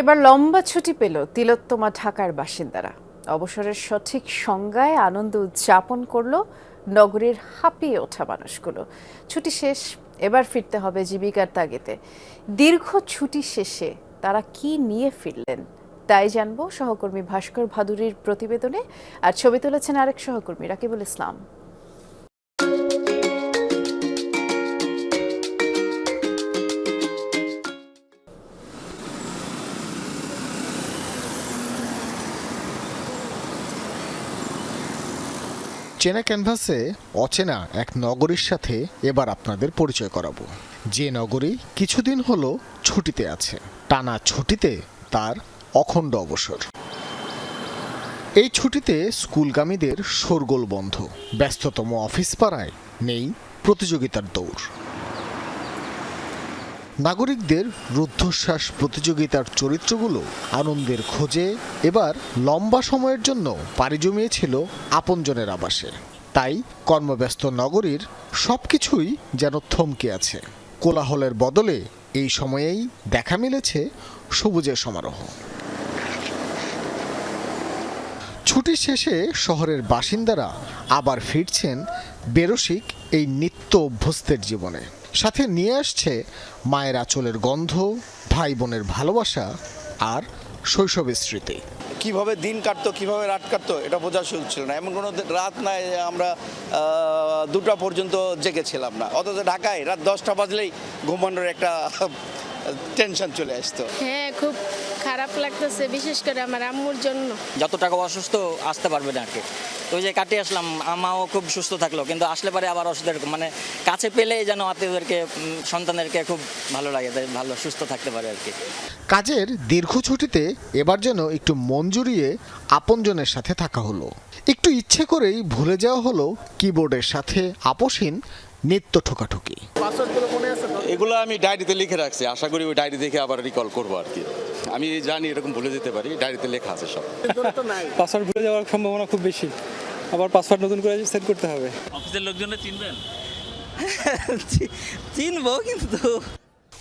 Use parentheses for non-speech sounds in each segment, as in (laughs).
এবার লম্বা ছুটি পেল তিলোত্তমা ঢাকার বাসিন্দারা। অবসরের সঠিক সংজ্ঞায় আনন্দ উদযাপন করল নগরীর হাঁপিয়ে ওঠা মানুষগুলো। ছুটি শেষ, এবার ফিরতে হবে জীবিকার তাগিদে। দীর্ঘ ছুটি শেষে তারা কি নিয়ে ফিরলেন তাই জানব সহকর্মী ভাস্কর ভাদুরীর প্রতিবেদনে। আর ছবি তুলেছেন আরেক সহকর্মী, রাকিবুল ইসলাম। চেনা ক্যানভাসে অচেনা এক নগরীর সাথে এবার আপনাদের পরিচয় করাবো। যে নগরী কিছুদিন হল ছুটিতে আছে। টানা ছুটিতে তার অখণ্ড অবসর। এই ছুটিতে স্কুলগামীদের শোরগোল বন্ধ। ব্যস্ততম অফিস পাড়ায় নেই প্রতিযোগিতার দৌড়। নাগরিকদের রুদ্ধশ্বাস প্রতিযোগিতার চরিত্রগুলো আনন্দের খোঁজে এবার লম্বা সময়ের জন্য পাড়ি জমিয়েছিল আপনজনের আবাসে। তাই কর্মব্যস্ত নগরীর সব কিছুই যেন থমকে আছে। কোলাহলের বদলে এই সময়েই দেখা মিলেছে সবুজের সমারোহ। ছুটি শেষে শহরের বাসিন্দারা আবার ফিরছেন বেরসিক এই নিত্য অভ্যস্তের জীবনে। সাথে নিয়ে আসছে মায়ের আঁচলের গন্ধ ভাই বোনের ভালোবাসা আর শৈশবের স্মৃতি। কীভাবে দিন কাটতো কীভাবে রাত কাটতো এটা বোঝা সুযোগ ছিল না। এমন কোনো রাত নাই আমরা দুটা পর্যন্ত জেগেছিলাম না। অথচ ঢাকায় রাত দশটা বাজলেই ঘুমানোর একটা টেনশন চলে আসতো। হ্যাঁ খুব খারাপ লাগতেছে বিশেষ করে আমার আম্মুর জন্য। যত টাকা অসুস্থ আসতে পারবে না আর কি। তো ওই যে কাটিয়ে আসলাম আমাও খুব সুস্থ থাকল কিন্তু আসলে পরে আবার অসুস্থ এরকম মানে কাছে পেলেই যেন আত্মীয়দেরকে সন্তানদেরকে খুব ভালো লাগে তাই ভালো সুস্থ থাকতে পারে আর কি। কাজের দীর্ঘ ছুটিতে এবার যেন একটু মন জুড়িয়ে আপনজনের সাথে থাকা হলো। একটু ইচ্ছে করেই ভুলে যাওয়া হলো কিবোর্ডের সাথে আপোষহীন নিত্য ঠোকাঠুকি। এগুলো আমি ডায়েরিতে লিখে রাখছি আশা করি ওই ডায়েরি দেখে আবার রিকল করব আর কি। আমি জানি এরকম ভুলে যেতে পারি ডায়েরিতে লেখা আছে সব। পাসওয়ার্ড ভুলে যাওয়ার সম্ভাবনা খুব বেশি। আবার পাসওয়ার্ড নতুন করে সেট করতে হবে। অফিসের লোকজনে চিনবেন? (laughs) চিনবো কিন্তু।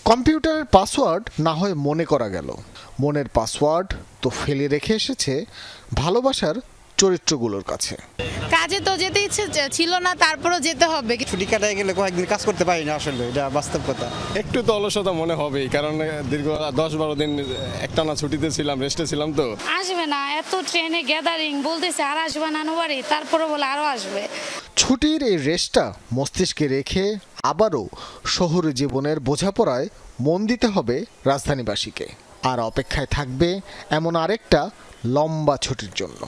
কম্পিউটারের পাসওয়ার্ড না হয় মনে করা গেল। মনের পাসওয়ার্ড তো ফেলে রেখে এসেছে ভালোবাসার চরিত্রগুলোর কাছে। কাজে তো যেতে ইচ্ছে যে- ছিল না তারপরও যেতে হবে। ছুটি কাটায় গেলে কয়েকদিন কাজ করতে পারি না আসলে এটা বাস্তব কথা। একটু তো অলসতা মনে হবেই কারণ দীর্ঘ দশ বারো দিন একটানা ছুটিতে ছিলাম রেস্টে ছিলাম তো। আসবে না এত ট্রেনে গ্যাদারিং বলতেছে আর আসবে না বাড়ি তারপরে বলে আরও আসবে। ছুটির এই রেস্টটা মস্তিষ্কে রেখে আবারও শহুরে জীবনের বোঝাপড়ায় মন দিতে হবে রাজধানীবাসীকে। আর অপেক্ষায় থাকবে এমন আরেকটা লম্বা ছুটির জন্য।